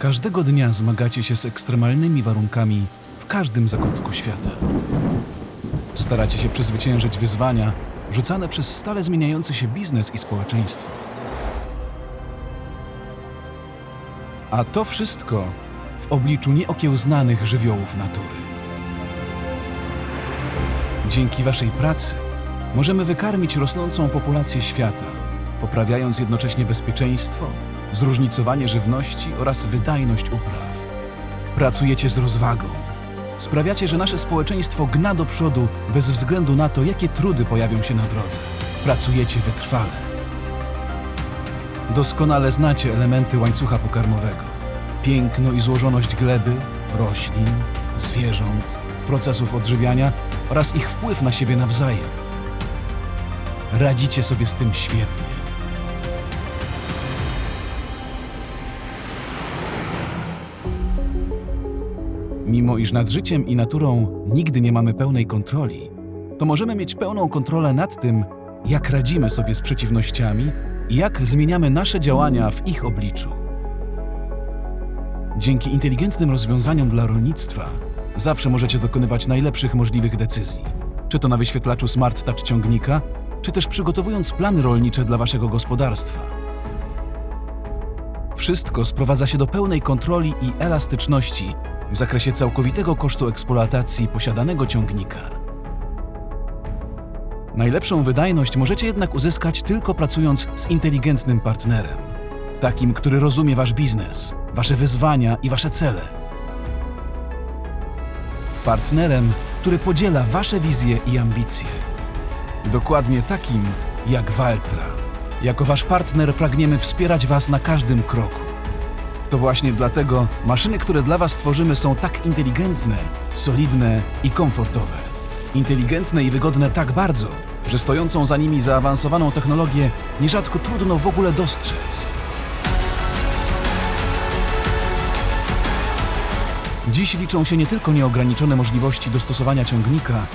Każdego dnia zmagacie się z ekstremalnymi warunkami w każdym zakątku świata. Staracie się przezwyciężyć wyzwania rzucane przez stale zmieniający się biznes i społeczeństwo. A to wszystko w obliczu nieokiełznanych żywiołów natury. Dzięki Waszej pracy możemy wykarmić rosnącą populację świata, poprawiając jednocześnie bezpieczeństwo, zróżnicowanie żywności oraz wydajność upraw. Pracujecie z rozwagą. Sprawiacie, że nasze społeczeństwo gna do przodu bez względu na to, jakie trudy pojawią się na drodze. Pracujecie wytrwale. Doskonale znacie elementy łańcucha pokarmowego. Piękno i złożoność gleby, roślin, zwierząt, procesów odżywiania oraz ich wpływ na siebie nawzajem. Radzicie sobie z tym świetnie. Mimo iż nad życiem i naturą nigdy nie mamy pełnej kontroli, to możemy mieć pełną kontrolę nad tym, jak radzimy sobie z przeciwnościami i jak zmieniamy nasze działania w ich obliczu. Dzięki inteligentnym rozwiązaniom dla rolnictwa zawsze możecie dokonywać najlepszych możliwych decyzji. Czy to na wyświetlaczu Smart Touch ciągnika, czy też przygotowując plany rolnicze dla waszego gospodarstwa. Wszystko sprowadza się do pełnej kontroli i elastyczności w zakresie całkowitego kosztu eksploatacji posiadanego ciągnika. Najlepszą wydajność możecie jednak uzyskać tylko pracując z inteligentnym partnerem. Takim, który rozumie wasz biznes, wasze wyzwania i wasze cele. Partnerem, który podziela wasze wizje i ambicje. Dokładnie takim jak Waltra. Jako wasz partner pragniemy wspierać was na każdym kroku. To właśnie dlatego maszyny, które dla Was tworzymy, są tak inteligentne, solidne i komfortowe. Inteligentne i wygodne tak bardzo, że stojącą za nimi zaawansowaną technologię nierzadko trudno w ogóle dostrzec. Dziś liczą się nie tylko nieograniczone możliwości dostosowania ciągnika,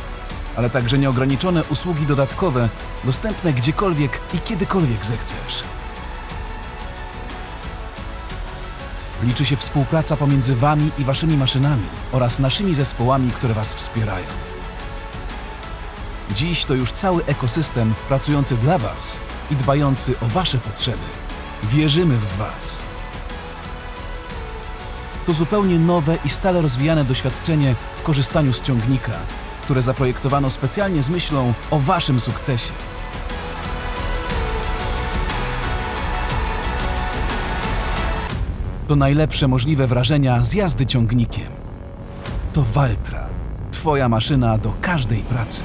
ale także nieograniczone usługi dodatkowe, dostępne gdziekolwiek i kiedykolwiek zechcesz. Liczy się współpraca pomiędzy Wami i Waszymi maszynami oraz naszymi zespołami, które Was wspierają. Dziś to już cały ekosystem pracujący dla Was i dbający o Wasze potrzeby. Wierzymy w Was. To zupełnie nowe i stale rozwijane doświadczenie w korzystaniu z ciągnika, które zaprojektowano specjalnie z myślą o Waszym sukcesie. To najlepsze możliwe wrażenia z jazdy ciągnikiem. To Waltra, Twoja maszyna do każdej pracy.